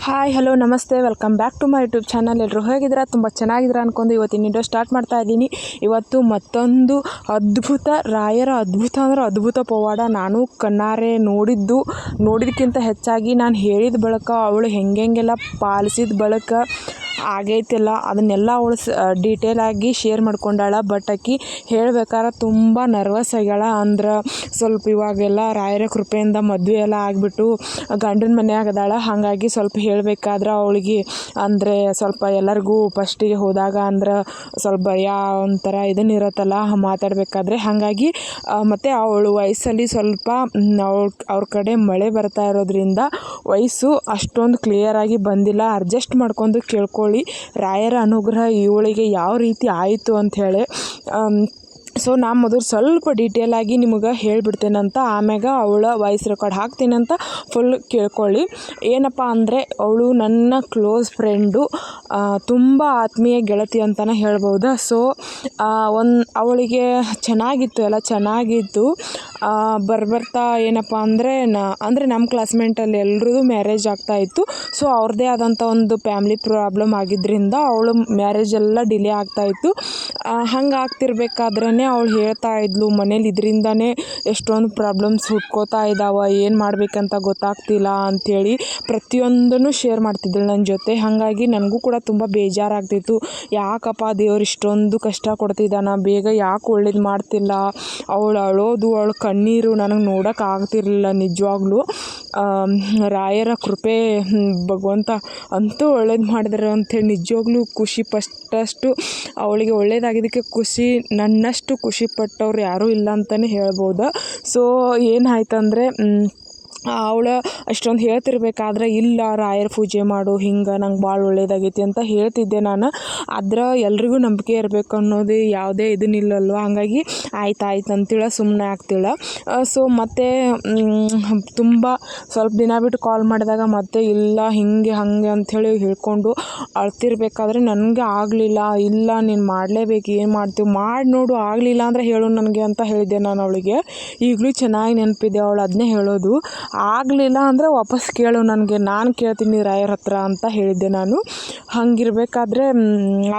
Hi hello ನಮಸ್ತೆ. Welcome back to my YouTube channel ಎಲ್ಲರೂ ಹೇಗಿದ್ದೀರಾ? ತುಂಬ ಚೆನ್ನಾಗಿದ್ದೀರಾ ಅಂದ್ಕೊಂಡು ಇವತ್ತಿನ ವಿಡಿಯೋ ಸ್ಟಾರ್ಟ್ ಮಾಡ್ತಾ ಇದ್ದೀನಿ. ಇವತ್ತು ಮತ್ತೊಂದು ಅದ್ಭುತ, ರಾಯರ ಅದ್ಭುತ ಅಂದ್ರೆ ಅದ್ಭುತ ಪವಾಡ. ನಾನು ಕಣ್ಣಾರೆ ನೋಡಿದ್ದು ನೋಡಿದಕ್ಕಿಂತ ಹೆಚ್ಚಾಗಿ ನಾನು ಹೇಳಿದ ಬಳಿಕ, ಅವಳು ಹೆಂಗೆಂಗೆಲ್ಲ ಪಾಲಿಸಿದ ಬಳಿಕ ಆಗೈತಿಲ್ಲ. ಅದನ್ನೆಲ್ಲ ಅವಳು ಸ ಡೀಟೇಲಾಗಿ ಶೇರ್ ಮಾಡ್ಕೊಂಡಾಳ. ಬಟ್ ಆಕಿ ಹೇಳ್ಬೇಕಾರೆ ತುಂಬ ನರ್ವಸ್ ಆಗ್ಯಾಳ. ಅಂದ್ರೆ ಸ್ವಲ್ಪ ಇವಾಗೆಲ್ಲ ರಾಯರ ಕೃಪೆಯಿಂದ ಮದುವೆ ಎಲ್ಲ ಆಗಿಬಿಟ್ಟು ಗಂಡನ ಮನ್ಯಾಗ ಅದಾಳ. ಹಾಗಾಗಿ ಸ್ವಲ್ಪ ಹೇಳಬೇಕಾದ್ರೆ ಅವಳಿಗೆ, ಅಂದರೆ ಸ್ವಲ್ಪ ಎಲ್ಲರಿಗೂ ಫಸ್ಟಿಗೆ ಹೋದಾಗ ಅಂದ್ರೆ ಸ್ವಲ್ಪ ಭಯ ಒಂಥರ ಇದನ್ನ ಇರುತ್ತಲ್ಲ, ಮಾತಾಡಬೇಕಾದ್ರೆ. ಹಾಗಾಗಿ ಮತ್ತು ಅವಳು ವಯಸ್ಸಲ್ಲಿ ಸ್ವಲ್ಪ ಅವಳ, ಅವ್ರ ಕಡೆ ಮಳೆ ಬರ್ತಾ ಇರೋದ್ರಿಂದ ವಯಸ್ಸು ಅಷ್ಟೊಂದು ಕ್ಲಿಯರಾಗಿ ಬಂದಿಲ್ಲ. ಅಡ್ಜಸ್ಟ್ ಮಾಡ್ಕೊಂಡು ಕೇಳ್ಕೊಳ್ಳಿ ರಾಯರ ಅನುಗ್ರಹ ಇವಳಿಗೆ ಯಾವ ರೀತಿ ಆಯಿತು ಅಂಥೇಳಿ ಸೊ ನಾ ಮೊದಲು ಸ್ವಲ್ಪ ಡೀಟೇಲಾಗಿ ನಿಮಗೆ ಹೇಳ್ಬಿಡ್ತೇನಂತ ಆಮ್ಯಾಗ ಅವಳ ವಾಯ್ಸ್ ರೆಕಾರ್ಡ್ ಹಾಕ್ತೀನಂತ ಫುಲ್ ಕೇಳ್ಕೊಳ್ಳಿ. ಏನಪ್ಪ ಅಂದರೆ, ಅವಳು ನನ್ನ ಕ್ಲೋಸ್ ಫ್ರೆಂಡು ತುಂಬ ಆತ್ಮೀಯ ಗೆಳತಿ ಅಂತಲೇ ಹೇಳ್ಬೋದು ಸೊ ಒಂದು, ಅವಳಿಗೆ ಚೆನ್ನಾಗಿತ್ತು, ಎಲ್ಲ ಚೆನ್ನಾಗಿತ್ತು ಬರ್ಬರ್ತಾ ಏನಪ್ಪ ಅಂದರೆ, ನ, ಅಂದರೆ ನಮ್ಮ ಕ್ಲಾಸ್ಮೇಟಲ್ಲಿ ಎಲ್ರದ್ದು ಮ್ಯಾರೇಜ್ ಆಗ್ತಾಯಿತ್ತು ಸೊ ಅವ್ರದ್ದೇ ಆದಂಥ ಒಂದು ಫ್ಯಾಮ್ಲಿ ಪ್ರಾಬ್ಲಮ್ ಆಗಿದ್ದರಿಂದ ಅವಳು ಮ್ಯಾರೇಜ್ ಎಲ್ಲ ಡಿಲೇ ಆಗ್ತಾಯಿತ್ತು ಹಂಗೆ ಆಗ್ತಿರ್ಬೇಕಾದ್ರೇ ಅವಳು ಹೇಳ್ತಾ ಇದ್ಲು. ಮನೇಲಿ ಇದರಿಂದನೇ ಎಷ್ಟೊಂದು ಪ್ರಾಬ್ಲಮ್ಸ್ ಹುಟ್ಕೋತಾ ಇದ್ದಾವೆ, ಏನು ಮಾಡಬೇಕಂತ ಗೊತ್ತಾಗ್ತಿಲ್ಲ ಅಂಥೇಳಿ ಪ್ರತಿಯೊಂದನ್ನು ಶೇರ್ ಮಾಡ್ತಿದ್ದಳು ನನ್ನ ಜೊತೆ. ಹಾಗಾಗಿ ನನಗೂ ಕೂಡ ತುಂಬ ಬೇಜಾರಾಗ್ತಿತ್ತು. ಯಾಕಪ್ಪ ದೇವ್ರು ಇಷ್ಟೊಂದು ಕಷ್ಟ ಕೊಡ್ತಿದ್ದಾನ, ಬೇಗ ಯಾಕೆ ಒಳ್ಳೇದು ಮಾಡ್ತಿಲ್ಲ? ಅವಳು ಅಳೋದು ಅವಳು ಕಣ್ಣೀರು ನನಗೆ ನೋಡೋಕೆ ಆಗ್ತಿರ್ಲಿಲ್ಲ ನಿಜವಾಗ್ಲೂ. ರಾಯರ ಕೃಪೆ ಭಗವಂತ ಅಂತೂ ಒಳ್ಳೇದು ಮಾಡಿದ್ರು ಅಂಥೇಳಿ ನಿಜವಾಗ್ಲೂ ಖುಷಿ ಫಸ್ಟಷ್ಟು ಅವಳಿಗೆ ಒಳ್ಳೇದಾಗಿದ್ದಕ್ಕೆ ಖುಷಿ ನನ್ನಷ್ಟು ಖುಷಿ ಪಟ್ಟವ್ರು ಯಾರೂ ಇಲ್ಲ ಅಂತಲೇ ಹೇಳ್ಬೋದು. ಸೊ ಏನಾಯ್ತಂದರೆ ಅವಳು ಅಷ್ಟೊಂದು ಹೇಳ್ತಿರ್ಬೇಕಾದ್ರೆ, ಇಲ್ಲ ರಾಯರ ಪೂಜೆ ಮಾಡು, ಹಿಂಗೆ ನಂಗೆ ಭಾಳ ಒಳ್ಳೇದಾಗೈತಿ ಅಂತ ಹೇಳ್ತಿದ್ದೆ ನಾನು. ಆದ್ರೆ ಎಲ್ರಿಗೂ ನಂಬಿಕೆ ಇರಬೇಕು ಅನ್ನೋದು ಯಾವುದೇ ಇದನ್ನಿಲ್ಲಲ್ವ ಹಾಗಾಗಿ ಆಯ್ತು ಆಯ್ತು ಅಂತೇಳಿ ಸುಮ್ಮನೆ ಆಗ್ತಿಳ. ಸೊ ಮತ್ತು ತುಂಬ ಸ್ವಲ್ಪ ದಿನ ಬಿಟ್ಟು ಕಾಲ್ ಮಾಡಿದಾಗ ಮತ್ತೆ ಇಲ್ಲ, ಹಿಂಗೆ, ಹಾಗೆ ಅಂಥೇಳಿ ಹೇಳ್ಕೊಂಡು ಅಳ್ತಿರ್ಬೇಕಾದ್ರೆ ನನಗೆ ಆಗಲಿಲ್ಲ, ಇಲ್ಲ ನೀನು ಮಾಡಲೇಬೇಕು, ಏನು ಮಾಡ್ತೀವಿ, ಮಾಡಿ ನೋಡು, ಆಗಲಿಲ್ಲ ಅಂದರೆ ಹೇಳು ನನಗೆ ಅಂತ ಹೇಳಿದ್ದೆ ನಾನು ಅವಳಿಗೆ. ಈಗಲೂ ಚೆನ್ನಾಗಿ ನೆನಪಿದೆ ಅವಳು ಅದನ್ನೇ ಹೇಳೋದು. ಆಗಲಿಲ್ಲ ಅಂದರೆ ವಾಪಸ್ ಕೇಳು ನನಗೆ, ನಾನು ಕೇಳ್ತೀನಿ ರಾಯರ ಹತ್ರ ಅಂತ ಹೇಳಿದ್ದೆ ನಾನು. ಹಂಗಿರಬೇಕಾದ್ರೆ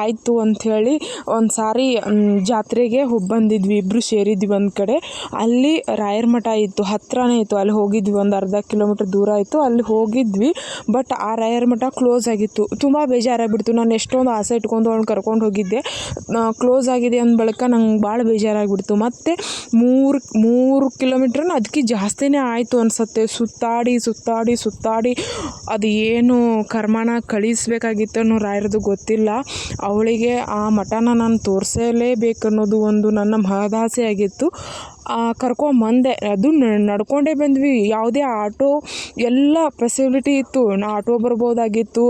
ಆಯಿತು ಅಂಥೇಳಿ ಒಂದು ಸಾರಿ ಜಾತ್ರೆಗೆ ಹೋಗಿ ಬಂದಿದ್ವಿ ಇಬ್ಬರು ಸೇರಿದ್ವಿ ಒಂದು ಕಡೆ. ಅಲ್ಲಿ ರಾಯರ ಮಠ ಇತ್ತು, ಹತ್ರನೇ ಇತ್ತು. ಅಲ್ಲಿ ಹೋಗಿದ್ವಿ ಒಂದು ಅರ್ಧ ಕಿಲೋಮೀಟ್ರ್ ದೂರ ಇತ್ತು, ಅಲ್ಲಿ ಹೋಗಿದ್ವಿ. ಬಟ್ ಆ ರಾಯರ ಮಠ ಕ್ಲೋಸ್ ಆಗಿತ್ತು. ತುಂಬ ಬೇಜಾರಾಗಿಬಿಡ್ತು. ನಾನು ಎಷ್ಟೊಂದು ಆಸೆ ಇಟ್ಕೊಂಡು ಅವ್ನು ಕರ್ಕೊಂಡು ಹೋಗಿದ್ದೆ. ಕ್ಲೋಸ್ ಆಗಿದೆ ಅಂದ ಬಳಿಕ ನಂಗೆ ಭಾಳ ಬೇಜಾರಾಗಿಬಿಡ್ತು. ಮತ್ತು ಮೂರು ಮೂರು ಕಿಲೋಮೀಟ್ರನ್ನ ಅದಕ್ಕೆ ಜಾಸ್ತಿನೇ ಆಯಿತು ಅನ್ಸುತ್ತೆ. ಸುತ್ತಾಡಿ ಸುತ್ತಾಡಿ ಸುತ್ತಾಡಿ ಅದು ಏನು ಕರ್ಮನ ಕಳಿಸ್ಬೇಕಾಗಿತ್ತು ಅನ್ನೋ ರಾಯರದು ಗೊತ್ತಿಲ್ಲ. ಅವಳಿಗೆ ಆ ಮಠನ ನಾನು ತೋರಿಸಲೇಬೇಕನ್ನೋದು ಒಂದು ನನ್ನ ಮಹದಾಸೆ ಆಗಿತ್ತು. ಕರ್ಕೊಂಬಂದೆ. ಅದು ನಡ್ಕೊಂಡೇ ಬಂದ್ವಿ. ಯಾವುದೇ ಆಟೋ, ಎಲ್ಲ ಫೆಸಿಲಿಟಿ ಇತ್ತು. ನಾ ಆಟೋ ಬರ್ಬೋದಾಗಿತ್ತು.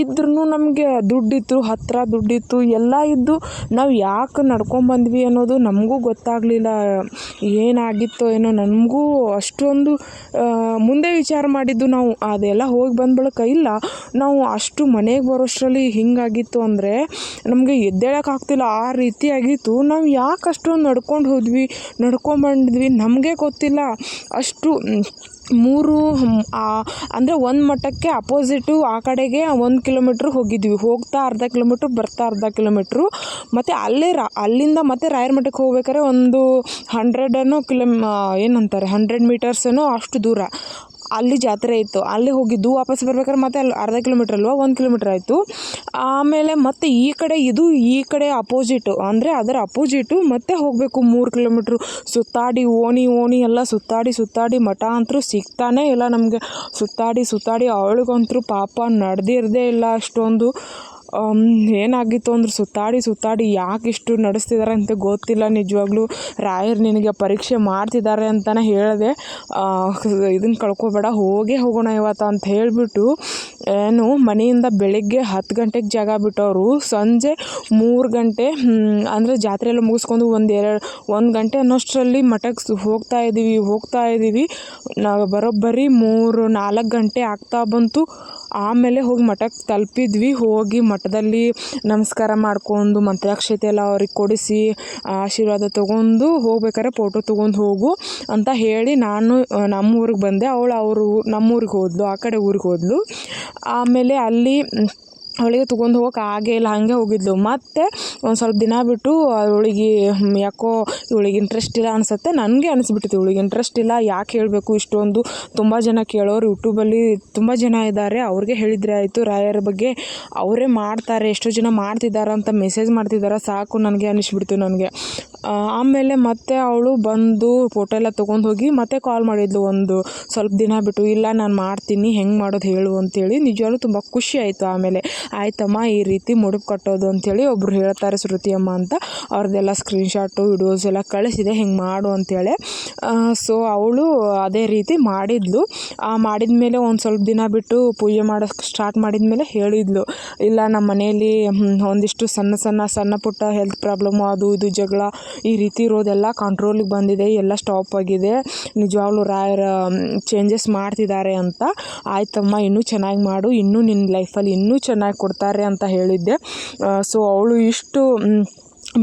ಇದ್ರೂ ನಮಗೆ ದುಡ್ಡಿತ್ತು ಹತ್ತಿರ ದುಡ್ಡಿತ್ತು, ಎಲ್ಲ ಇದ್ದು ನಾವು ಯಾಕೆ ನಡ್ಕೊಂಬಂದ್ವಿ ಅನ್ನೋದು ನಮಗೂ ಗೊತ್ತಾಗಲಿಲ್ಲ. ಏನಾಗಿತ್ತೋ ಏನೋ, ನಮಗೂ ಅಷ್ಟೊಂದು ಮುಂದೆ ವಿಚಾರ ಮಾಡಿದ್ದು ನಾವು. ಅದೆಲ್ಲ ಹೋಗಿ ಬಂದ ಇಲ್ಲ. ನಾವು ಅಷ್ಟು ಮನೆಗೆ ಬರೋಷ್ಟರಲ್ಲಿ ಹಿಂಗಾಗಿತ್ತು ಅಂದರೆ ನಮಗೆ ಎದ್ದೇಳೋಕ್ಕಾಗ್ತಿಲ್ಲ ಆ ರೀತಿ ಆಗಿತ್ತು ನಾವು ಯಾಕೆ ಅಷ್ಟೊಂದು ನಡ್ಕೊಂಡು ಹೋದ್ವಿ? ನಡ್ಕೊಂಬಂದ್ವಿ ನಮಗೆ ಗೊತ್ತಿಲ್ಲ. ಅಷ್ಟು ಮೂರು ಅಂದರೆ ಒಂದು ಮಠಕ್ಕೆ ಅಪೋಸಿಟು ಆ ಕಡೆಗೆ ಒಂದು ಕಿಲೋಮೀಟ್ರ್ ಹೋಗಿದ್ವಿ. ಹೋಗ್ತಾ ಅರ್ಧ ಕಿಲೋಮೀಟ್ರ್ ಬರ್ತಾ ಅರ್ಧ ಕಿಲೋಮೀಟ್ರು ಮತ್ತು ಅಲ್ಲೇ ರಾ, ಅಲ್ಲಿಂದ ಮತ್ತೆ ರಾಯರ ಮಠಕ್ಕೆ ಹೋಗ್ಬೇಕಾದ್ರೆ ಒಂದು ಹಂಡ್ರೆಡೇನೋ ಕಿಲೋ ಏನಂತಾರೆ ಹಂಡ್ರೆಡ್ ಮೀಟರ್ಸೇನೋ ಅಷ್ಟು ದೂರ. ಅಲ್ಲಿ ಜಾತ್ರೆ ಇತ್ತು. ಅಲ್ಲಿ ಹೋಗಿದ್ದು ವಾಪಸ್ ಬರ್ಬೇಕಾದ್ರೆ ಮತ್ತೆ ಅಲ್ಲಿ ಅರ್ಧ ಕಿಲೋಮೀಟ್ರ್ ಅಲ್ವಾ, ಒಂದು ಕಿಲೋಮೀಟ್ರ್ ಆಯಿತು. ಆಮೇಲೆ ಮತ್ತೆ ಈ ಕಡೆ ಇದು, ಈ ಕಡೆ ಅಪೋಸಿಟು ಅಂದರೆ ಅದರ ಅಪೋಸಿಟು ಮತ್ತೆ ಹೋಗಬೇಕು ಮೂರು ಕಿಲೋಮೀಟ್ರು ಸುತ್ತಾಡಿ, ಓಣಿ ಓಣಿ ಎಲ್ಲ ಸುತ್ತಾಡಿ ಸುತ್ತಾಡಿ ಮಠ ಅಂತೂ ಸಿಗ್ತಾನೆ ಇಲ್ಲ ನಮಗೆ. ಸುತ್ತಾಡಿ ಸುತ್ತಾಡಿ ಅವಳಿಗಂತೂ ಪಾಪ ನಡೆದಿರದೇ ಇಲ್ಲ ಅಷ್ಟೊಂದು. ಏನಾಗಿತ್ತು ಅಂದ್ರೆ ಸುತ್ತಾಡಿ ಸುತ್ತಾಡಿ ಯಾಕೆ ಇಷ್ಟು ನಡೆಸ್ತಿದ್ದಾರೆ ಅಂತ ಗೊತ್ತಿಲ್ಲ ನಿಜವಾಗ್ಲೂ. ರಾಯರು ನಿನಗೆ ಪರೀಕ್ಷೆ ಮಾಡ್ತಿದ್ದಾರೆ ಅಂತಲೇ ಹೇಳಿದೆ. ಇದನ್ನು ಕಳ್ಕೊಬೇಡ, ಹೋಗೇ ಹೋಗೋಣ ಇವತ್ತು ಅಂತ ಹೇಳಿಬಿಟ್ಟು, ಏನು, ಮನೆಯಿಂದ ಬೆಳಗ್ಗೆ ಹತ್ತು ಗಂಟೆಗೆ ಜಾಗ ಬಿಟ್ಟವರು. ಸಂಜೆ ಮೂರು ಗಂಟೆ ಅಂದರೆ ಜಾತ್ರೆ ಎಲ್ಲ ಮುಗಿಸ್ಕೊಂಡು ಒಂದು ಎರಡು, ಒಂದು ಗಂಟೆ ಅನ್ನೋಷ್ಟರಲ್ಲಿ ಮಠಕ್ಕೆ ಹೋಗ್ತಾ ಇದ್ದೀವಿ ಹೋಗ್ತಾ ಇದ್ದೀವಿ ನಾವು ಬರೋಬ್ಬರಿ ಮೂರು ನಾಲ್ಕು ಗಂಟೆ ಆಗ್ತಾ ಬಂತು. ಆಮೇಲೆ ಹೋಗಿ ಮಠಕ್ಕೆ ತಲುಪಿದ್ವಿ, ಹೋಗಿ ಮಠ ಮಠದಲ್ಲಿ ನಮಸ್ಕಾರ ಮಾಡ್ಕೊಂಡು ಮಂತ್ರಾಕ್ಷತೆ ಎಲ್ಲ ಅವ್ರಿಗೆ ಕೊಡಿಸಿ ಆಶೀರ್ವಾದ ತೊಗೊಂಡು ಹೋಗ್ಬೇಕಾದ್ರೆ ಫೋಟೋ ತೊಗೊಂಡು ಹೋಗು ಅಂತ ಹೇಳಿ ನಾನು ನಮ್ಮ ಊರಿಗೆ ಬಂದೆ. ಅವಳು ಅವರು ನಮ್ಮ ಊರಿಗೆ ಹೋದ್ಲು, ಆ ಕಡೆ ಊರಿಗೆ ಹೋದಳು ಆಮೇಲೆ ಅಲ್ಲಿ ಅವಳಿಗೆ ತೊಗೊಂಡು ಹೋಗೋಕೆ ಆಗೇ ಇಲ್ಲ, ಹಾಗೆ ಹೋಗಿದ್ಲು. ಮತ್ತೆ ಒಂದು ಸ್ವಲ್ಪ ದಿನ ಬಿಟ್ಟು ಅವಳಿಗೆ ಯಾಕೋ ಇವಳಿಗೆ ಇಂಟ್ರೆಸ್ಟ್ ಇಲ್ಲ ಅನ್ಸುತ್ತೆ. ನನಗೆ ಅನಿಸ್ಬಿಟ್ಟಿತ್ತು, ಇವಳಿಗೆ ಇಂಟ್ರೆಸ್ಟ್ ಇಲ್ಲ, ಯಾಕೆ ಹೇಳಬೇಕು ಇಷ್ಟೊಂದು? ತುಂಬ ಜನ ಕೇಳೋರು ಯೂಟ್ಯೂಬಲ್ಲಿ ತುಂಬ ಜನ ಇದ್ದಾರೆ ಅವ್ರಿಗೆ ಹೇಳಿದರೆ ಆಯಿತು, ರಾಯರ ಬಗ್ಗೆ ಅವರೇ ಮಾಡ್ತಾರೆ, ಎಷ್ಟೋ ಜನ ಮಾಡ್ತಿದ್ದಾರೆ ಅಂತ ಮೆಸೇಜ್ ಮಾಡ್ತಿದ್ದಾರೆ ಸಾಕು ನನಗೆ ಅನಿಸ್ಬಿಡ್ತು ನನಗೆ. ಆಮೇಲೆ ಮತ್ತೆ ಅವಳು ಬಂದು ಫೋಟೋ ಎಲ್ಲ ತೊಗೊಂಡು ಹೋಗಿ ಮತ್ತೆ ಕಾಲ್ ಮಾಡಿದ್ಲು ಒಂದು ಸ್ವಲ್ಪ ದಿನ ಬಿಟ್ಟು, ಇಲ್ಲ ನಾನು ಮಾಡ್ತೀನಿ, ಹೆಂಗೆ ಮಾಡೋದು ಹೇಳು ಅಂತೇಳಿ. ನಿಜವಾಗ್ಲೂ ತುಂಬ ಖುಷಿ ಆಯಿತು ಆಮೇಲೆ. ಆಯ್ತಮ್ಮ, ಈ ರೀತಿ ಮುಡುಪು ಕಟ್ಟೋದು ಅಂಥೇಳಿ ಒಬ್ಬರು ಹೇಳ್ತಾರೆ ಶ್ರುತಿ ಅಮ್ಮ ಅಂತ. ಅವ್ರದ್ದೆಲ್ಲ ಸ್ಕ್ರೀನ್ಶಾಟು ವಿಡಿಯೋಸ್ ಎಲ್ಲ ಕಳಿಸಿದೆ, ಹಿಂಗೆ ಮಾಡು ಅಂಥೇಳಿ ಸೊ ಅವಳು ಅದೇ ರೀತಿ ಮಾಡಿದ್ಲು. ಮಾಡಿದ ಮೇಲೆ ಒಂದು ಸ್ವಲ್ಪ ದಿನ ಬಿಟ್ಟು ಪೂಜೆ ಮಾಡೋಕ್ಕೆ ಸ್ಟಾರ್ಟ್ ಮಾಡಿದ ಮೇಲೆ ಹೇಳಿದ್ಲು. ಇಲ್ಲ ನಮ್ಮ ಮನೆಯಲ್ಲಿ ಒಂದಿಷ್ಟು ಸಣ್ಣ ಸಣ್ಣ ಸಣ್ಣ ಪುಟ್ಟ ಹೆಲ್ತ್ ಪ್ರಾಬ್ಲಮ್ಮು ಅದು ಇದು ಜಗಳ, ಈ ರೀತಿ ಇರೋದೆಲ್ಲ ಕಂಟ್ರೋಲಿಗೆ ಬಂದಿದೆ, ಎಲ್ಲ ಸ್ಟಾಪ್ ಆಗಿದೆ. ನಿಜವಾಗ್ಲೂ ರಾಯರ ಚೇಂಜಸ್ ಮಾಡ್ತಿದ್ದಾರೆ ಅಂತ. ಆಯ್ತಮ್ಮ, ಇನ್ನೂ ಚೆನ್ನಾಗಿ ಮಾಡು, ಇನ್ನೂ ನಿನ್ನ ಲೈಫಲ್ಲಿ ಇನ್ನೂ ಚೆನ್ನಾಗಿ ಕೊಡ್ತಾರೆ ಅಂತ ಹೇಳಿದ್ದೆ. ಸೊ ಅವಳು ಇಷ್ಟು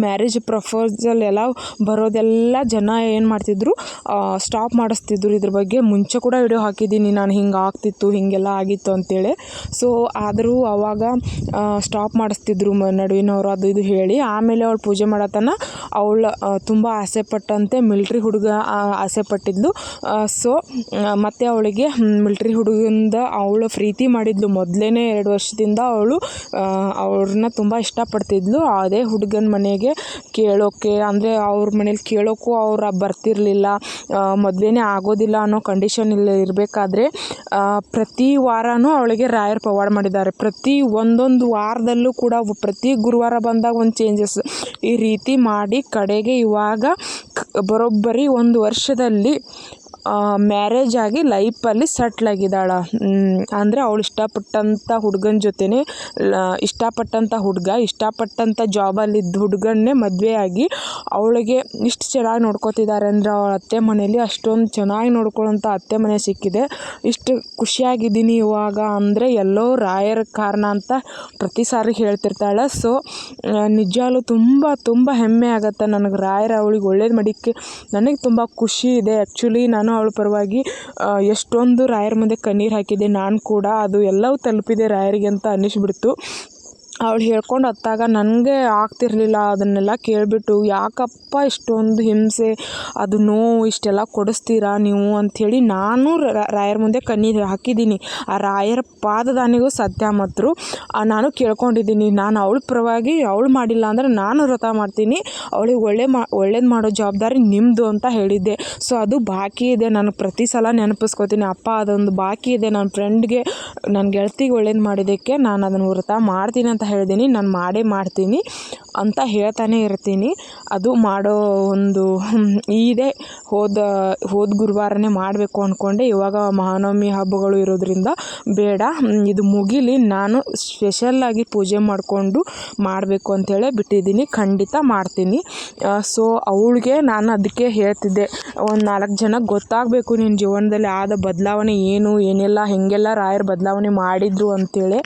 ಮ್ಯಾರೇಜ್ ಪ್ರಪೋಸಲ್ ಎಲ್ಲ ಬರೋದೆಲ್ಲ ಜನ ಏನು ಮಾಡ್ತಿದ್ರು ಸ್ಟಾಪ್ ಮಾಡಿಸ್ತಿದ್ರು ಇದ್ರ ಬಗ್ಗೆ. ಮುಂಚೆ ಕೂಡ ವಿಡಿಯೋ ಹಾಕಿದ್ದೀನಿ ನಾನು, ಹಿಂಗೆ ಆಗ್ತಿತ್ತು, ಹೀಗೆಲ್ಲ ಆಗಿತ್ತು ಅಂತೇಳಿ. ಸೊ ಆದರೂ ಅವಾಗ ಸ್ಟಾಪ್ ಮಾಡಿಸ್ತಿದ್ರು ನಡುವಿನವರು ಅದು ಇದು ಹೇಳಿ. ಆಮೇಲೆ ಅವಳು ಪೂಜೆ ಮಾಡತನ ಅವಳು ತುಂಬ ಆಸೆ ಪಟ್ಟಂತೆ ಮಿಲ್ಟ್ರಿ ಹುಡುಗ ಆಸೆ ಪಟ್ಟಿದ್ದು. ಸೊ ಮತ್ತು ಅವಳಿಗೆ ಮಿಲ್ಟ್ರಿ ಹುಡುಗಂದ ಅವಳು ಪ್ರೀತಿ ಮಾಡಿದ್ಲು. ಮೊದಲೇ ಎರಡು ವರ್ಷದಿಂದ ಅವಳು ಅವ್ರನ್ನ ತುಂಬ ಇಷ್ಟಪಡ್ತಿದ್ಲು. ಅದೇ ಹುಡುಗನ ಮನೆಗೆ ಕೇಳೋಕ್ಕೆ ಅಂದರೆ ಅವ್ರ ಮನೇಲಿ ಕೇಳೋಕ್ಕೂ ಅವ್ರು ಬರ್ತಿರಲಿಲ್ಲ. ಮದುವೆನೇ ಆಗೋದಿಲ್ಲ ಅನ್ನೋ ಕಂಡೀಷನಲ್ಲಿ ಇರಬೇಕಾದ್ರೆ ಪ್ರತಿ ವಾರವೂ ಅವಳಿಗೆ ರಾಯರ್ ಪವಾಡ ಮಾಡಿದ್ದಾರೆ. ಪ್ರತಿ ಒಂದೊಂದು ವಾರದಲ್ಲೂ ಕೂಡ ಪ್ರತಿ ಗುರುವಾರ ಬಂದಾಗ ಒಂದು ಚೇಂಜಸ್ ಈ ರೀತಿ ಮಾಡಿ ಕಡೆಗೆ ಇವಾಗ ಬರೋಬ್ಬರಿ ಒಂದು ವರ್ಷದಲ್ಲಿ ಮ್ಯಾರೇಜ್ ಆಗಿ ಲೈಫಲ್ಲಿ ಸೆಟ್ಲಾಗಿದ್ದಾಳೆ ಅಂದರೆ ಅವಳು ಇಷ್ಟಪಟ್ಟಂಥ ಹುಡುಗನ ಜೊತೆನೇ ಇಷ್ಟಪಟ್ಟಂಥ ಹುಡುಗ ಇಷ್ಟಪಟ್ಟಂಥ ಜಾಬಲ್ಲಿದ್ದ ಹುಡುಗನ್ನೇ ಮದುವೆಯಾಗಿ ಅವಳಿಗೆ ಇಷ್ಟು ಚೆನ್ನಾಗಿ ನೋಡ್ಕೋತಿದ್ದಾರೆ ಅಂದರೆ ಅವಳ ಅತ್ತೆ ಮನೆಯಲ್ಲಿ ಅಷ್ಟೊಂದು ಚೆನ್ನಾಗಿ ನೋಡ್ಕೊಳ್ಳೋಂಥ ಅತ್ತೆ ಮನೆ ಸಿಕ್ಕಿದೆ. ಇಷ್ಟು ಖುಷಿಯಾಗಿದ್ದೀನಿ ಇವಾಗ ಅಂದರೆ ಎಲ್ಲೋ ರಾಯರ ಕಾರಣ ಅಂತ ಪ್ರತಿ ಸಾರಿ ಹೇಳ್ತಿರ್ತಾಳೆ. ಸೊ ನಿಜಾಲು ತುಂಬ ತುಂಬ ಹೆಮ್ಮೆ ಆಗುತ್ತೆ. ನನಗೆ ರಾಯರ ಅವಳಿಗೆ ಒಳ್ಳೇದು ಮಾಡಿಕ್ಕೆ ನನಗೆ ತುಂಬ ಖುಷಿ ಇದೆ. ಆ್ಯಕ್ಚುಲಿ ನಾನು ಅವಳ ಪರವಾಗಿ ಎಷ್ಟೊಂದು ರಾಯರ ಮುಂದೆ ಕಣ್ಣೀರು ಹಾಕಿದ್ದೆ ನಾನು ಕೂಡ ಅದು ಎಲ್ಲವೂ ತಲುಪಿದೆ ರಾಯರಿಗೆ ಅಂತ ಅನ್ನಿಸ್ಬಿಡ್ತು. ಅವಳು ಹೇಳ್ಕೊಂಡು ಹತ್ತಾಗ ನನಗೆ ಆಗ್ತಿರಲಿಲ್ಲ ಅದನ್ನೆಲ್ಲ ಕೇಳಿಬಿಟ್ಟು, ಯಾಕಪ್ಪ ಇಷ್ಟೊಂದು ಹಿಂಸೆ, ಅದು ನೋವು ಇಷ್ಟೆಲ್ಲ ಕೊಡಿಸ್ತೀರಾ ನೀವು? ಅಂಥೇಳಿ ನಾನು ರಾಯರ ಮುಂದೆ ಕಣ್ಣೀರು ಹಾಕಿದ್ದೀನಿ. ಆ ರಾಯರ ಪಾದದಾನಿಗೂ ಸತ್ಯ ಮತ್ತು ನಾನು ಕೇಳ್ಕೊಂಡಿದ್ದೀನಿ. ನಾನು ಅವಳ ಪರವಾಗಿ ಅವಳು ಮಾಡಿಲ್ಲ ಅಂದರೆ ನಾನು ವ್ರತ ಮಾಡ್ತೀನಿ. ಅವಳಿಗೆ ಒಳ್ಳೆ ಮಾ, ಒಳ್ಳೇದು ಮಾಡೋ ಜವಾಬ್ದಾರಿ ನಿಮ್ಮದು ಅಂತ ಹೇಳಿದ್ದೆ. ಸೊ, ಅದು ಬಾಕಿ ಇದೆ. ನಾನು ಪ್ರತಿ ಸಲ ನೆನಪಿಸ್ಕೋತೀನಿ. ಅಪ್ಪ, ಅದೊಂದು ಬಾಕಿ ಇದೆ. ನನ್ನ ಫ್ರೆಂಡ್ಗೆ, ನನ್ನ ಗೆಳತಿಗೆ ಒಳ್ಳೇದು ಮಾಡಿದ್ದಕ್ಕೆ ನಾನು ಅದನ್ನು ವ್ರತ ಮಾಡ್ತೀನಿ ಅಂತ ಹೇಳಿದ್ದೀನಿ ನಾನು ಮಾಡೇ ಮಾಡ್ತೀನಿ. ಅಂತ ಹೇಳ್ತಾನೆ ಇರ್ತೀನಿ. ಅದು ಮಾಡೋ ಒಂದು ಇದೆ ಹೋದ ಹೋದ ಗುರುವಾರನೇ ಮಾಡಬೇಕು ಅಂದ್ಕೊಂಡೆ ಇವಾಗ ಮಹಾನವಮಿ ಹಬ್ಬಗಳು ಇರೋದ್ರಿಂದ ಬೇಡ. ಇದು ಮುಗಿಲಿ. ನಾನು ಸ್ಪೆಷಲ್ಲಾಗಿ ಪೂಜೆ ಮಾಡಿಕೊಂಡು ಮಾಡಬೇಕು ಅಂತೇಳಿ ಬಿಟ್ಟಿದ್ದೀನಿ. ಖಂಡಿತ ಮಾಡ್ತೀನಿ. ಸೊ ಅವಳಿಗೆ ನಾನು ಅದಕ್ಕೆ ಹೇಳ್ತಿದ್ದೆ. ಒಂದು ನಾಲ್ಕು ಜನ ಗೊತ್ತಾಗಬೇಕು ನಿನ್ನ ಜೀವನದಲ್ಲಿ ಆದ ಬದಲಾವಣೆ ಏನು, ಏನೆಲ್ಲ, ಹೇಗೆಲ್ಲ ರಾಯರು ಬದಲಾವಣೆ ಮಾಡಿದರು ಅಂತೇಳಿ.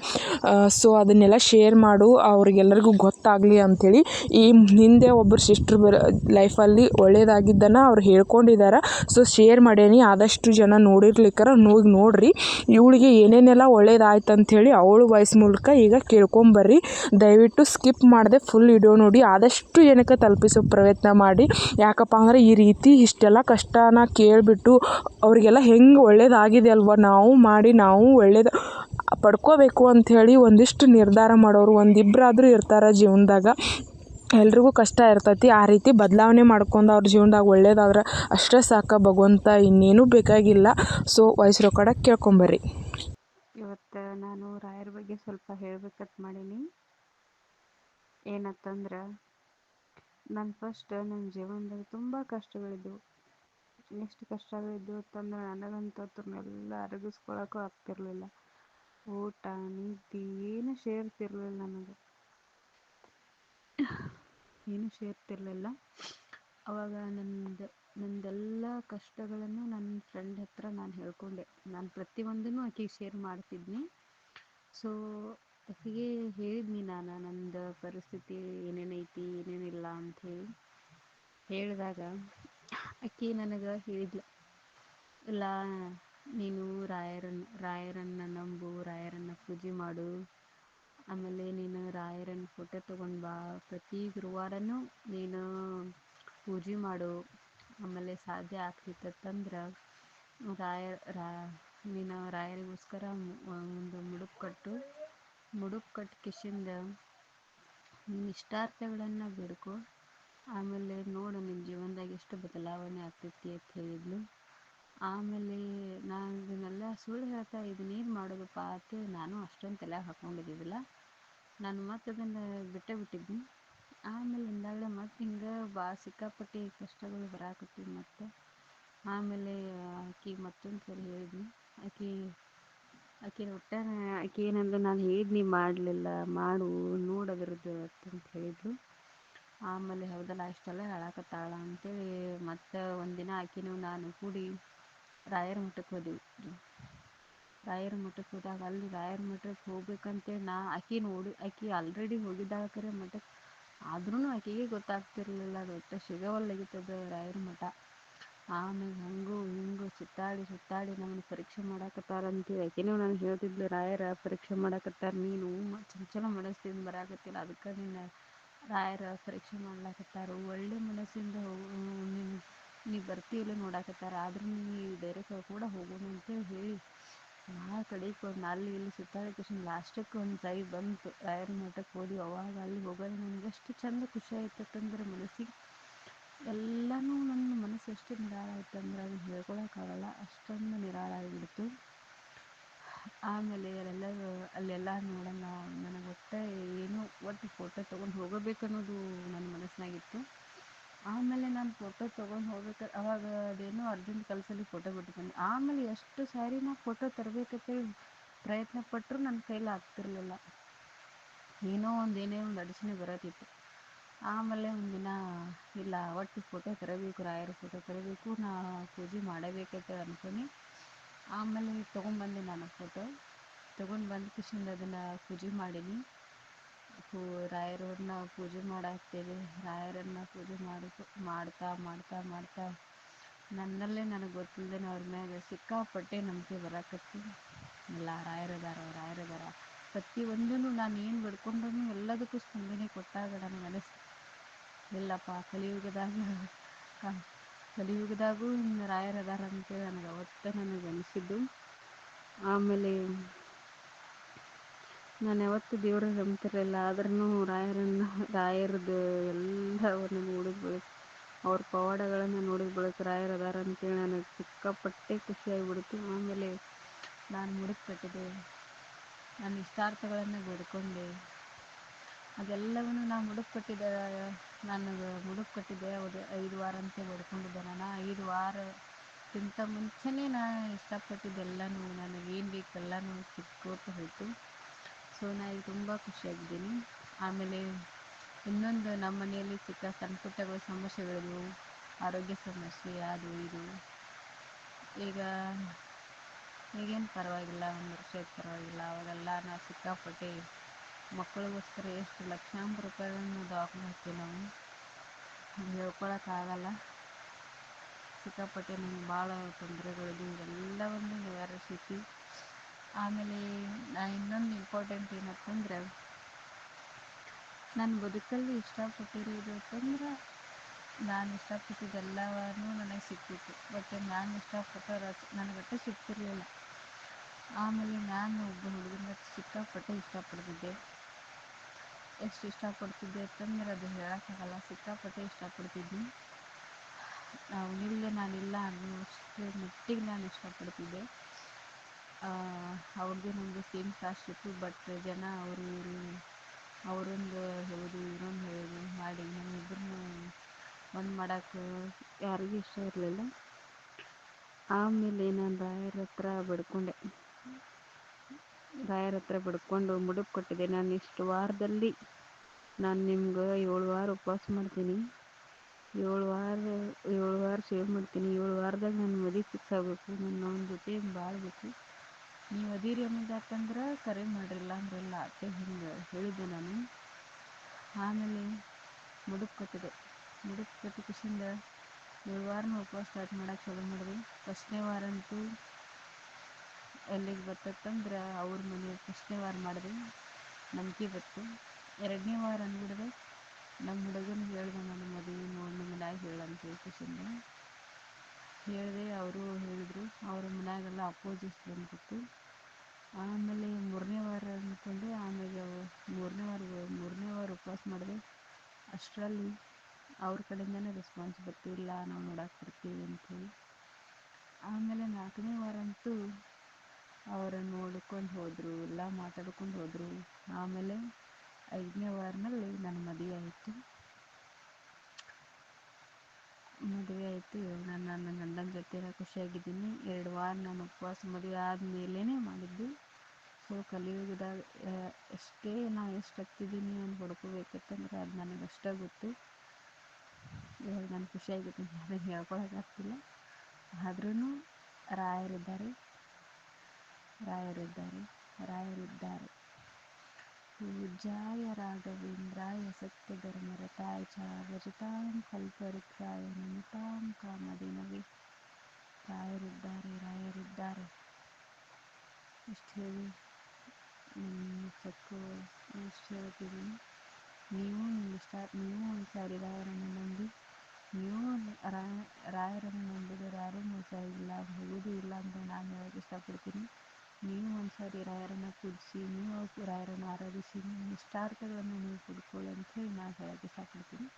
ಸೊ ಅದನ್ನೆಲ್ಲ ಶೇರ್ ಮಾಡು. ಅವ್ರಿಗೆಲ್ಲರಿಗೂ ಗೊತ್ತಾಗಲಿ ಅಂಥೇಳಿ ಈ ಹಿಂದೆ ಒಬ್ಬರು ಸಿಸ್ಟ್ರ್ ಬರ ಲೈಫಲ್ಲಿ ಒಳ್ಳೆಯದಾಗಿದ್ದನ್ನು ಅವ್ರು ಹೇಳ್ಕೊಂಡಿದ್ದಾರೆ ಸೊ ಶೇರ್ ಮಾಡೇನಿ ಆದಷ್ಟು ಜನ ನೋಡಿರ್ಲಿಕ್ಕರ ನೋಡಿ, ನೋಡಿರಿ. ಇವಳಿಗೆ ಏನೇನೆಲ್ಲ ಒಳ್ಳೇದಾಯ್ತು ಅಂಥೇಳಿ ಅವಳು ವಾಯ್ಸ್ ಮೂಲಕ ಈಗ ಕೇಳ್ಕೊಂಬರ್ರಿ. ದಯವಿಟ್ಟು ಸ್ಕಿಪ್ ಮಾಡದೆ ಫುಲ್ ವಿಡಿಯೋ ನೋಡಿ. ಆದಷ್ಟು ಜನಕ್ಕೆ ತಲುಪಿಸೋ ಪ್ರಯತ್ನ ಮಾಡಿ. ಯಾಕಪ್ಪ ಅಂದರೆ ಈ ರೀತಿ ಇಷ್ಟೆಲ್ಲ ಕಷ್ಟನ ಕೇಳಿಬಿಟ್ಟು ಅವರಿಗೆಲ್ಲ ಹೆಂಗೆ ಒಳ್ಳೇದಾಗಿದೆ ಅಲ್ವ? ನಾವು ಮಾಡಿ, ನಾವು ಒಳ್ಳೇದು, ಪಡ್ಕೋಬೇಕು ಅಂಥೇಳಿ ಒಂದಿಷ್ಟು ನಿರ್ಧಾರ ಮಾಡೋರು ಒಂದಿಬ್ಬರಾದರೂ ಇರ್ತಾರೆ ಜೀವನದಾಗ. ಎಲ್ರಿಗೂ ಕಷ್ಟ ಇರ್ತೈತಿ. ಆ ರೀತಿ ಬದಲಾವಣೆ ಮಾಡ್ಕೊಂಡು ಅವ್ರ ಜೀವನದಾಗ ಒಳ್ಳೇದಾದ್ರೆ ಅಷ್ಟೇ ಸಾಕು ಭಗವಂತ, ಇನ್ನೇನು ಬೇಕಾಗಿಲ್ಲ. ಸೊ ವಯಸ್ಸು ರೆಕಾರ್ಡ ಕೇಳ್ಕೊಂಬರ್ರಿ. ಇವತ್ತು ನಾನು ರಾಯರ ಬಗ್ಗೆ ಸ್ವಲ್ಪ ಹೇಳ್ಬೇಕಂತ ಮಾಡೀನಿ. ಏನತ್ತಂದ್ರೆ ನಾನು ಫಸ್ಟ್ ನನ್ನ ಜೀವನದಾಗ ತುಂಬ ಕಷ್ಟಗಳಿದ್ದವು ಎಷ್ಟು ಕಷ್ಟಗಳಿದ್ದವು ಅಂತಂದ್ರೆ ನನಗಂತೂ ಅರಗಿಸ್ಕೊಳಕ್ಕೂ ಆಗ್ತಿರಲಿಲ್ಲ. ಊಟ, ನಿದ್ದೆ, ಏನು ಸೇರ್ತಿರ್ಲಿಲ್ಲ ನನಗೆ. ಏನು ಸೇರ್ತಿರಲಿಲ್ಲ. ಅವಾಗ ನಂದು, ನಂದೆಲ್ಲ ಕಷ್ಟಗಳನ್ನು ನನ್ನ ಫ್ರೆಂಡ್ ಹತ್ರ ನಾನು ಹೇಳ್ಕೊಂಡೆ. ನಾನು ಪ್ರತಿಯೊಂದನ್ನು ಆಕೆಗೆ ಶೇರ್ ಮಾಡ್ತಿದ್ನಿ. ಸೊ ಆಕೆಗೆ ಹೇಳಿದ್ನಿ ನಾನು, ನಂದು ಪರಿಸ್ಥಿತಿ ಏನೇನೈತಿ ಏನೇನಿಲ್ಲ ಅಂಥೇಳಿ ಹೇಳಿದಾಗ ಆಕೆ ನನಗೆ ಹೇಳಿದ್ಲು, ಇಲ್ಲ, ನೀನು ರಾಯರನ್ನು ರಾಯರನ್ನು ನಂಬು, ರಾಯರನ್ನು ಪೂಜೆ ಮಾಡು. ಆಮೇಲೆ ನೀನು ರಾಯರನ್ನ ಫೋಟೋ ತಗೊಂಡು ಬಾ. ಪ್ರತಿ ಗುರುವಾರವೂ ನೀನು ಪೂಜೆ ಮಾಡು. ಆಮೇಲೆ ಸಾಧ್ಯ ಆಗ್ತಿತ್ತಂದ್ರೆ ರಾಯ ರಾ, ನೀನು ರಾಯರಿಗೋಸ್ಕರ ಒಂದು ಮುಡುಪು ಕಟ್ಟು. ಮುಡುಪು ಕಟ್ಟಿ ಕಿಶಿಂದ ಇಷ್ಟಾರ್ಥಗಳನ್ನು ಬಿಡ್ಕೊ. ಆಮೇಲೆ ನೋಡು ನಿನ್ನ ಜೀವನದಾಗ ಎಷ್ಟು ಬದಲಾವಣೆ ಆಗ್ತೈತಿ ಅಂತ ಹೇಳಿದ್ಲು. ಆಮೇಲೆ ನಾನು ಇದನ್ನೆಲ್ಲ ಸುಳ್ಳು ಹೇಳ್ತಾ ಇದನ್ನೇನು ಮಾಡೋದಪ್ಪ ಅಂತ ನಾನು ಅಷ್ಟೊಂದು ತಲೆಯಾಗ ಹಾಕ್ಕೊಂಡಿದ್ದಿದ್ದಿಲ್ಲ ನಾನು ಮತ್ತೆ ಅದನ್ನು ಬಿಟ್ಟೇ ಬಿಟ್ಟಿದ್ನಿ. ಆಮೇಲೆ ಇಂದಾಗಲೇ ಮತ್ತೆ ಹಿಂಗೆ ಬಾ, ಸಿಕ್ಕಾಪಟ್ಟೆ ಕಷ್ಟಗಳು ಬರಾಕತ್ತಿ ಮತ್ತು ಆಮೇಲೆ ಆಕಿಗೆ ಮತ್ತೊಂದು ಸರಿ ಹೇಳಿದ್ನಿ. ಆಕಿ ಆಕಿ ಒಟ್ಟ ಆಕಿ ಏನಂದ್ರೆ ನಾನು ಹೇಳಿದ್ನಿ ಮಾಡಲಿಲ್ಲ, ಮಾಡು, ನೋಡು ಅದ್ರದ್ದು ಹೇಳಿದ್ರು ಆಮೇಲೆ ಹೌದಲ್ಲ ಅಷ್ಟೆಲ್ಲ ಹೇಳಾಕತ್ತಾಳ ಅಂತೇಳಿ ಮತ್ತು ಒಂದಿನ ಆಕಿನೂ ನಾನು ಕೂಡಿ ರಾಯರ ಮಠಕ್ಕೆ ಹೋದ್ವಿ. ರಾಯರ ಮಠಕ್ಕೆ ಹೋದಾಗ, ಅಲ್ಲಿ ರಾಯರ ಮಠಕ್ಕೆ ಹೋಗ್ಬೇಕಂತೇಳಿ ನಾ ಆಕಿ ನೋಡಿ, ಆಕಿ ಆಲ್ರೆಡಿ ಹೋಗಿದ್ದಾಳೆ ಖರೆ ಮಠಕ್ಕೆ ಆದ್ರೂ ಆಕಿಗೆ ಗೊತ್ತಾಗ್ತಿರ್ಲಿಲ್ಲ ಅದು ಒಟ್ಟು ರಾಯರ ಮಠ. ಆಮೇಲೆ ಹಂಗು ಹಿಂಗು ಸುತ್ತಾಡಿ ಸುತ್ತಾಡಿ ನಮ್ಮನ್ನು ಪರೀಕ್ಷೆ ಮಾಡಾಕತ್ತಾರ ಅಂತೇಳಿ ಆಕಿನೂ ನಾನು ಹೇಳ್ತಿದ್ಲು, ರಾಯರ ಪರೀಕ್ಷೆ ಮಾಡಾಕತ್ತಾರ ನೀನು ಚಂಚಲ ಮನಸ್ಸಿಂದ ಬರಾಕತ್ತಿಲ್ಲ, ಅದಕ್ಕೆ ನಿನ್ನ ರಾಯರ ಪರೀಕ್ಷೆ ಮಾಡ್ಲಾಕತ್ತಾರ, ಒಳ್ಳೆ ಮನಸ್ಸಿಂದ ನೀನು, ನೀ ಬರ್ತೀಯಿಲ್ಲ ನೋಡಾಕತ್ತಾರ ಆದ್ರೂ ನೀ ಡೈರೆಕ್ಟ್ ಕೂಡ ಹೋಗೋಣ ಅಂತೇಳಿ ಹೇಳಿ ಭಾಳ ಕಡೆಗೆ ಒಂದು ಅಲ್ಲಿ ಇಲ್ಲಿ ಸುತ್ತಾಡಿ ಕಿಶನ್ ಲಾಸ್ಟಕ್ಕೆ ಒಂದು ಸರಿ ಬಂತು. ರಾಯರ ಮಠಕ್ಕೆ ಹೋದ್ವಿ ಅವಾಗ ಅಲ್ಲಿ ಹೋಗೋದು ನನಗೆ ಎಷ್ಟು ಚಂದ ಖುಷಿ ಆಯ್ತಂದ್ರೆ ಮನಸ್ಸಿಗೆ ಎಲ್ಲನೂ ನನ್ನ ಮನಸ್ಸು ಎಷ್ಟು ನಿರಾಳ ಆಯ್ತಂದ್ರೆ ಅದು ಹೇಳ್ಕೊಳಕ್ಕಾಗಲ್ಲ ಅಷ್ಟೊಂದು ನಿರಾಳ ಆಗಿಬಿಡ್ತು. ಆಮೇಲೆ ಅಲ್ಲೆಲ್ಲರೂ ಅಲ್ಲೆಲ್ಲ ನೋಡೋಣ ನನಗೆ ಒಟ್ಟು ಏನು ಒಟ್ಟು ಫೋಟೋ ತೊಗೊಂಡು ಹೋಗಬೇಕು ಅನ್ನೋದು ನನ್ನ ಮನಸ್ಸಿನಾಗಿತ್ತು. ಆಮೇಲೆ ನಾನು ಫೋಟೋ ತೊಗೊಂಡು ಹೋಗ್ಬೇಕು ಅವಾಗ ಅದೇನೋ ಅರ್ಜೆಂಟ್ ಕೆಲಸದಲ್ಲಿ ಫೋಟೋ ಬಿಟ್ಟು ಬಂದೆ ಆಮೇಲೆ ಎಷ್ಟು ಸಾರಿ ನಾ ಫೋಟೋ ತರಬೇಕಂತೇಳಿ ಪ್ರಯತ್ನ ಪಟ್ಟರೂ ನನ್ನ ಕೈಲಿ ಆಗ್ತಿರ್ಲಿಲ್ಲ. ಏನೋ ಒಂದು ಏನೇ ಒಂದು ಅಡಚಣೆ ಬರತ್ತಿತ್ತು. ಆಮೇಲೆ ಒಂದಿನ ಇಲ್ಲ, ಒಟ್ಟು ಫೋಟೋ ತರಬೇಕು, ರಾಯರ ಫೋಟೋ ತರಬೇಕು, ನಾ ಪೂಜೆ ಮಾಡಬೇಕಂತ ಅನ್ಕೊಂಡು. ಆಮೇಲೆ ತೊಗೊಂಬಂದೆ ನಾನು ಫೋಟೋ ತೊಗೊಂಡು ಬಂದ ಕಿಶಿಂದ ಅದನ್ನು ಪೂಜೆ ಮಾಡೀನಿ. ಪೂ ರಾಯರವ್ರನ್ನ ಪೂಜೆ ಮಾಡಾಕ್ತೇವೆ. ರಾಯರನ್ನ ಪೂಜೆ ಮಾಡಿಕೊ ಮಾಡ್ತಾ ಮಾಡ್ತಾ ಮಾಡ್ತಾ. ನನ್ನಲ್ಲೇ ನನಗೆ ಗೊತ್ತಿಲ್ಲದೇನೆ ಅವ್ರ ಮ್ಯಾಗ ಸಿಕ್ಕಾಪಟ್ಟೆ ನಂಬಿಕೆ ಬರಾಕತ್ತಿ. ಇಲ್ಲ ರಾಯರದಾರ ರಾಯರದಾರ ಪ್ರತಿಯೊಂದನ್ನು ನಾನು ಏನು ಬೇಡ್ಕೊಂಡ್ರೂ ಎಲ್ಲದಕ್ಕೂ ಸ್ಪಂದನೆ ಕೊಟ್ಟಾಗ ನನಗೆ ಅನಿಸ್ತು ಇಲ್ಲಪ್ಪ ಕಲಿಯುಗದಾಗ ಕಲಿಯುಗದಾಗೂ ರಾಯರದಾರ ಅಂತೇಳಿ ನನಗೆ ಅವತ್ತು ನನಗೆ ಅನಿಸಿದ್ದು. ಆಮೇಲೆ ನಾನು ಯಾವತ್ತೂ ದೇವ್ರ ನಂಬ್ತಿರಲಿಲ್ಲ ಆದ್ರೂ ರಾಯರನ್ನು ರಾಯರದ್ದು ಎಲ್ಲವನ್ನು ನೋಡಿದ ಬಳಿಕ ಅವ್ರ ಪವಾಡಗಳನ್ನು ನೋಡಿದ ಬಳಿಕ ರಾಯರು ಅದಾರ ಅಂತೇಳಿ ನನಗೆ ಸಿಕ್ಕಾಪಟ್ಟೆ ಖುಷಿಯಾಗಿಬಿಡ್ತು ಆಮೇಲೆ ನಾನು ಮುಡುಪು ಕಟ್ಟಿದೆ ನನ್ನ ಇಷ್ಟಾರ್ಥಗಳನ್ನು ಬೇಡ್ಕೊಂಡೆ. ಅದೆಲ್ಲವನ್ನು ನಾನು ಮುಡುಪು ಕಟ್ಟಿದ ನನಗೆ ಮುಡುಪು ಕಟ್ಟಿದ್ದೆ ಅದು ಐದು ವಾರ ಅಂತ ಬೇಡ್ಕೊಂಡಿದ್ದೆ ನಾನು. ಐದು ವಾರಕ್ಕಿಂತ ಮುಂಚೆನೇ ನಾನು ಇಷ್ಟಪಟ್ಟಿದ್ದೆಲ್ಲನೂ, ನನಗೇನು ಬೇಕು ಎಲ್ಲನೂ ಸಿಕ್ಕೋತ ಹೋಯಿತು. ಸೊ ನಾನು ತುಂಬ ಖುಷಿಯಾಗಿದ್ದೀನಿ. ಆಮೇಲೆ ಇನ್ನೊಂದು ನಮ್ಮ ಮನೆಯಲ್ಲಿ ಸಿಕ್ಕ ಸಣ್ಣ ಪುಟ್ಟಗಳು ಸಮಸ್ಯೆಗಳಿದ್ವು ಆರೋಗ್ಯ ಸಮಸ್ಯೆ, ಅದು ಇದು. ಈಗ ಈಗೇನು ಪರವಾಗಿಲ್ಲ, ಒಂದು ವರ್ಷ ಪರವಾಗಿಲ್ಲ. ಅವಾಗೆಲ್ಲ ನಾವು ಸಿಕ್ಕಾಪಟ್ಟೆ ಮಕ್ಕಳಿಗೋಸ್ಕರ ಎಷ್ಟು ಲಕ್ಷಾಂತರ ರೂಪಾಯಿಗಳನ್ನು ದವಾಖಾನೆ ಹಾಕ್ತೀವಿ ನಾವು. ಹೇಳ್ಕೊಳಕ್ಕಾಗಲ್ಲ. ಸಿಕ್ಕಾಪಟ್ಟೆ ನಮ್ಗೆ ಭಾಳ ತೊಂದರೆಗಳಿದ್ದು ಇವೆಲ್ಲವನ್ನು ನಿವಾರಿಸೈತಿ ಆಮೇಲೆ ನಾನು ಇನ್ನೊಂದು ಇಂಪಾರ್ಟೆಂಟ್ ಏನಂತಂದ್ರೆ ನನ್ನ ಬದುಕಲ್ಲಿ ಇಷ್ಟಪಟ್ಟಿರೋದು ಅಂತಂದ್ರೆ, ನಾನು ಇಷ್ಟಪಟ್ಟಿದ್ದೆಲ್ಲವೂ ನನಗೆ ಸಿಕ್ಕಿತ್ತು. ಬಟ್ ನಾನು ಇಷ್ಟಪಟ್ಟರೆ ನನಗಟ್ಟು ಸಿಗ್ತಿರ್ಲಿಲ್ಲ ಆಮೇಲೆ ನಾನು ಒಬ್ಬ ಹುಡುಗನ ಸಿಕ್ಕಾಪಟ್ಟೆ ಇಷ್ಟಪಡ್ತಿದ್ದೆ. ಎಷ್ಟು ಇಷ್ಟಪಡ್ತಿದ್ದೆ ಅಂತಂದ್ರೆ, ಅದು ಹೇಳೋಕ್ಕಾಗಲ್ಲ. ಸಿಕ್ಕಾಪಟ್ಟೆ ಇಷ್ಟಪಡ್ತಿದ್ದೆ. ನಾವು ಇಲ್ಲದೆ ನಾನಿಲ್ಲ ಅನ್ನೋಷ್ಟು ಮಟ್ಟಿಗೆ ನಾನು ಇಷ್ಟಪಡ್ತಿದ್ದೆ. ಅವ್ರದ್ದು ನಮ್ಮದು ಸೇಮ್ ಕಾಸ್ಟ್ ಇತ್ತು ಬಟ್ ಜನ ಅವರು ಇವರು ಅವರೊಂದು ಹೇಳೋದು ಇವರೊಂದು ಹೇಳೋದು ಮಾಡಿ. ನಮ್ಮಿಬ್ಬರನ್ನೂ ಒಂದು ಮಾಡೋಕ್ಕೆ ಯಾರಿಗೂ ಇಷ್ಟ ಇರಲಿಲ್ಲ. ಆಮೇಲೆ ನಾನು ರಾಯರ ಹತ್ರ ಬಿಡ್ಕೊಂಡೆ. ರಾಯರ ಹತ್ರ ಬಿಡ್ಕೊಂಡು ಮುಡುಪು ಕಟ್ಟಿದೆ ನಾನು ಇಷ್ಟು ವಾರದಲ್ಲಿ ನಾನು ನಿಮ್ಗೆ ಏಳು ವಾರ ಉಪವಾಸ ಮಾಡ್ತೀನಿ. ಏಳು ವಾರ ಏಳು ವಾರ ಸೇವೆ ಮಾಡ್ತೀನಿ. ಏಳು ವಾರದಾಗ ನನ್ನ ಮದುವೆ ಫಿಕ್ಸ್ ಆಗಬೇಕು. ನನ್ನ ಅವನ ಜೊತೆ ಬಾಳಬೇಕು. ನೀವು ಅದೀರಿ ಅನ್ನೋದಾತಂದ್ರೆ ಕರೆ ಮಾಡಿರಲ್ಲ ಅಂದ್ರಲ್ಲ ಅತ್ತೆ ಹಿಂಗೆ ಹೇಳಿದ್ದೆ ನಾನು. ಆಮೇಲೆ ಮುಡುಕ್ಕೊತ್ತಿದೆ ಕಟ್ಟಿದೆ ಮುಡುಕ್ ಕಟ್ಟಿ ಕಿಶಿಂದ ಏಳು ವಾರನೂ ಉಪವಾಸ ಸ್ಟಾರ್ಟ್ ಮಾಡೋಕೆ ಚಲೋ ಮಾಡಿದೆ. ಫಸ್ಟ್ನೇ ವಾರ ಅಂತೂ ಎಲ್ಲಿಗೆ ಬರ್ತತ್ತಂದ್ರೆ ಅವ್ರ ಮನೆ ಫಸ್ಟ್ನೇ ವಾರ ಮಾಡಿದೆ ನಂಬಿಕೆ ಬತ್ತು ಎರಡನೇ ವಾರ ಅಂದ್ಬಿಡ್ದೆ ನಮ್ಮ ಹುಡುಗನ ಹೇಳ್ದೆ ನಾನು, ಮದುವೆ ನೋಡಿ ನಿಮ್ಮ ಮನ್ಯಾಗ ಹೇಳಂತ ಹೇಳಿ ಕಿಶಿಂದ ಹೇಳಿದೆ ಅವರು ಹೇಳಿದರು. ಅವ್ರ ಮನ್ಯಾಗೆಲ್ಲ ಅಪೋಸಿಟ್ ಬಂದ್ಬಿಟ್ಟು. ಆಮೇಲೆ ಮೂರನೇ ವಾರ ಅಂದ್ಕೊಂಡೆ ಆಮೇಲೆ ಮೂರನೇ ವಾರ ಮೂರನೇ ವಾರ ಉಪವಾಸ ಮಾಡಿದೆ. ಅಷ್ಟರಲ್ಲಿ ಅವ್ರ ಕಡೆಯಿಂದನೇ ರೆಸ್ಪಾನ್ಸ್ ಬರ್ತಿಲ್ಲ, ನಾವು ನೋಡಕ್ಕೆ ಬರ್ತೀವಿ ಅಂಥೇಳಿ ಆಮೇಲೆ ನಾಲ್ಕನೇ ವಾರ ಅಂತೂ ಅವರ ನೋಡ್ಕೊಂಡು ಹೋದರು, ಎಲ್ಲ ಮಾತಾಡ್ಕೊಂಡು ಹೋದರು. ಆಮೇಲೆ ಐದನೇ ವಾರದಲ್ಲಿ ನನ್ನ ಮದುವೆ ಆಯಿತು. ಮದುವೆ ಆಯಿತು ನಾನು ನನ್ನ ಗಂಡನ ಜೊತೆ ಖುಷಿಯಾಗಿದ್ದೀನಿ. ಎರಡು ವಾರ ನಾನು ಉಪವಾಸ ಮದುವೆ ಆದಮೇಲೇ ಮಾಡಿದ್ದು. ಸೊ ಕಲಿಯುಗದಾಗ ಎಷ್ಟೇ ನಾನು ಎಷ್ಟು ಹತ್ತಿದ್ದೀನಿ ಅಂತ ಹೊಡ್ಕೋಬೇಕಂತಂದ್ರೆ ಅದು ನನಗೆ ಅಷ್ಟೇ ಗೊತ್ತು. ಇವಾಗ ನಾನು ಖುಷಿಯಾಗಿದ್ದೀನಿ ಅದನ್ನು ಹೇಳ್ಕೊಳಕ್ಕಾಗ್ತಿಲ್ಲ ಆದ್ರೂ ರಾಯರಿದ್ದಾರೆ. ರಾಯರಿದ್ದಾರೆ. ರಾಯರಿದ್ದಾರೆ. पूजाय राघवेन्द्राय सत्यधर्मरताय च भजतां कल्पवृक्षाय नमतां ಕಾಮಧೇನವೇ ರಾಯರಿದ್ದಾರೆ ರಾಯರಿದ್ದಾರೆ ಇಷ್ಟು ಹೇಳಿ ಮುಚ್ಚಕ್ಕೂ ಇಷ್ಟು ಹೇಳ್ತಿದ್ದೀನಿ ನೀವು ನಿಮ್ಮ ಇಷ್ಟ ನೀವು ಒಂದು ಸಾರಿ ರಾಯರನ್ನು ನಂಬಿ ನೀವು ರಾಯ ರಾಯರನ್ನು ನಂಬಿದರೆ ಯಾರೂ ಮೋಸ ಇಲ್ಲ ಹೋಗೋದು ಇಲ್ಲ ಅಂತ ನಾನು ಹೇಳೋಕ್ಕೆ ಇಷ್ಟಪಡ್ತೀನಿ ನೀವು ಒಂದು ಸಾರಿ ರಾಯರನ್ನು ಪೂಜಿಸಿ ನೀವು ರಾಯರನ್ನು ಆರಾಧಿಸಿ, ನಿಮ್ಮ ಇಷ್ಟಾರ್ಥಗಳನ್ನು ನೀವು ಪಡ್ಕೊಳ್ಳಿ ಅಂತ ಹೇಳಿ ನಾನು ಹೇಳೋಕ್ಕೆ ಇಷ್ಟಪಡ್ತೀನಿ.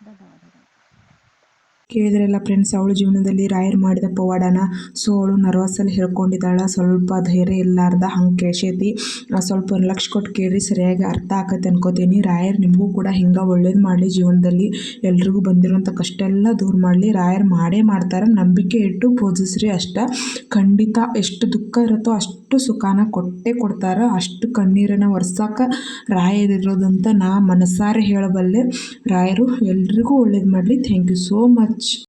ಧನ್ಯವಾದಗಳು. ಕೇಳಿದ್ರಲ್ಲ ಫ್ರೆಂಡ್ಸ್ ಅವಳು ಜೀವನದಲ್ಲಿ ರಾಯರ್ ಮಾಡಿದ ಪವಾಡನ ಸೊ ಅವಳು ನರ್ವಸಲ್ಲಿ ಹೇಳ್ಕೊಂಡಿದ್ದಾಳೆ ಸ್ವಲ್ಪ ಧೈರ್ಯ ಇಲ್ಲಾರ್ದ ಹಂಗೆ ಕೇಳಿಸೈತಿ. ಸ್ವಲ್ಪ ಲಕ್ಷ ಕೊಟ್ಟು ಕೇಳ್ರಿ, ಸರಿಯಾಗಿ ಅರ್ಥ ಆಕತ್ತೆ ಅನ್ಕೋತೀನಿ. ರಾಯರ್ ನಿಮಗೂ ಕೂಡ ಹಿಂಗೆ ಒಳ್ಳೇದು ಮಾಡಲಿ ಜೀವನದಲ್ಲಿ. ಎಲ್ರಿಗೂ ಬಂದಿರೋಂಥ ಕಷ್ಟ ಎಲ್ಲ ದೂರ ಮಾಡಲಿ. ರಾಯರ್ ಮಾಡೇ ಮಾಡ್ತಾರೆ. ನಂಬಿಕೆ ಇಟ್ಟು ಪೂಜಿಸ್ರಿ ಅಷ್ಟ. ಖಂಡಿತ ಎಷ್ಟು ದುಃಖ ಇರುತ್ತೋ ಅಷ್ಟು ಸುಖಾನ ಕೊಟ್ಟೇ ಕೊಡ್ತಾರೆ. ಅಷ್ಟು ಕಣ್ಣೀರನ್ನು ರಾಯರ್ ರಾಯರಿರೋದಂತ ನಾ ಮನಸಾರೆ ಹೇಳಬಲ್ಲೆ. ರಾಯರು ಎಲ್ರಿಗೂ ಒಳ್ಳೇದು ಮಾಡಲಿ. Thank you so much noite.